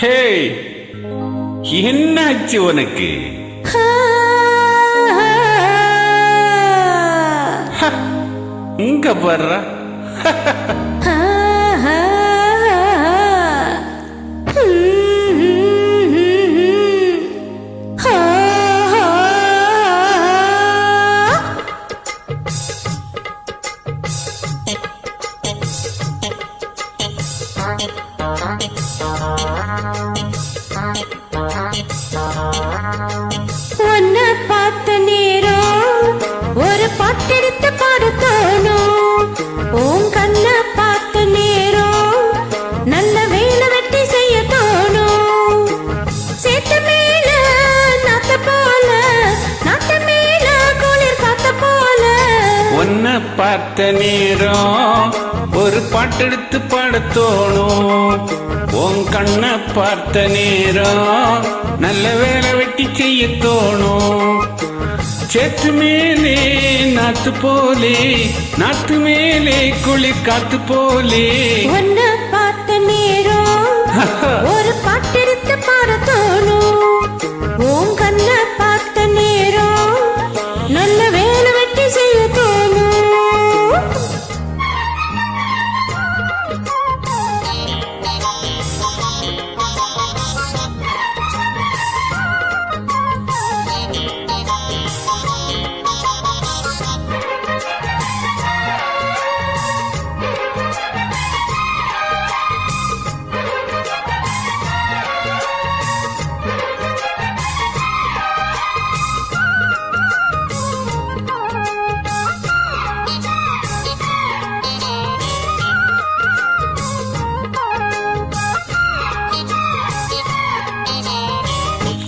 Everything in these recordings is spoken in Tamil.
ஹே என்னாச்சு உனக்கு? இங்க பாடுறா உன்னை பார்த்த நேரம் ஒரு பாட்டெடுத்து பாடுத்தானோம் உன் கண்ணை பார்த்த நேரம் நல்ல வேலை வெட்டி செய்ய தோணும் சேத்து மேல நாத்த போல நாத்த மேல குளிர் காத்த போல. பார்த்த நேரம் ஒரு பாட்டெடுத்து பாட தோணும் உன் கண்ணை பார்த்த நேரம் நல்ல வேலை வெட்டி செய்ய தோணும். சேத்து மேலே நாத்து போலே நாத்து மேலே குளிர் காத்து போலே. உன்னை பார்த்த நேரம் ஒரு பாட்டெடுத்து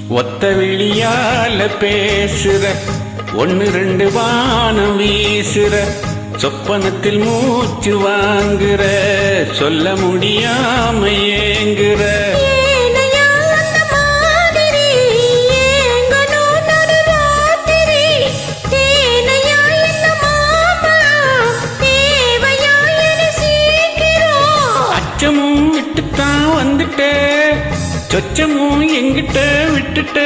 ஒத்த விழியால பேசுற ஒன்னு ரெண்டு வானம் வீசுற சொப்பனத்தில் மூச்சு வாங்குற சொல்ல முடியாம ஏங்குற. சொச்சமும் எங்கிட்ட விட்டுட்ட.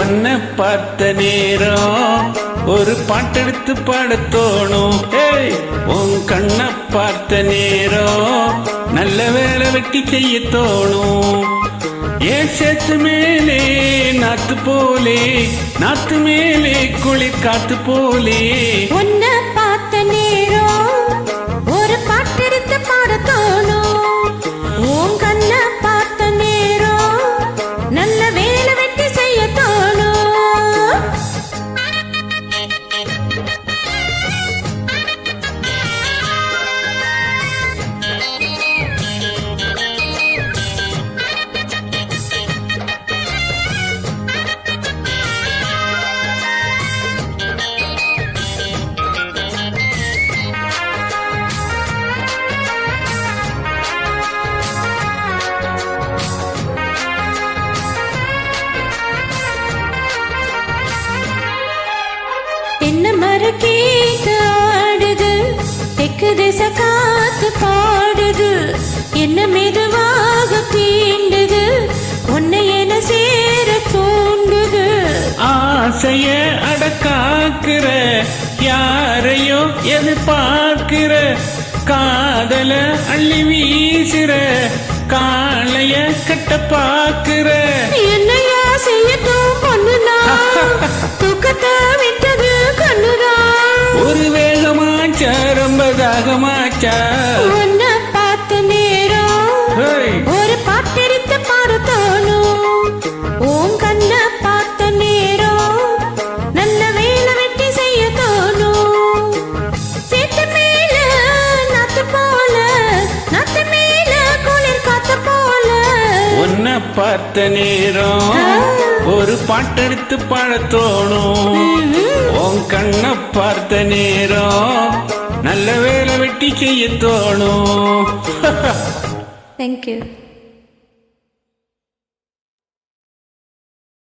உன்னை பார்த்த நேரம் ஒரு பாட்டெடுத்து பாட தோணும். உன் கண்ணை பார்த்த நேரம் நல்ல வேலை வெட்டி செய்ய தோணும். ஏன் சேத்து மேலே நாத்து போலே நாத்து மேலே குளிர் காத்து போலே. என்ன மரக்கேத்து ஆடுது தெற்கு திச காத்து பாடுது. என்ன மெதுவாக தீண்டுது உன்னை என சேர தூண்டுது. ஆசைய அடக்காக்குற யாரையோ எதிர்பார்க்கிற காதல அள்ளி வீசுற காளைய கட்ட பாக்குற. பார்த்த நேரம். ஒரு பாட்டெடுத்து பாட தோணும் உன் கண்ண பார்த்த நேரம். நல்ல வேலை வெட்டி செய்ய தோணும் தேங்க்யூ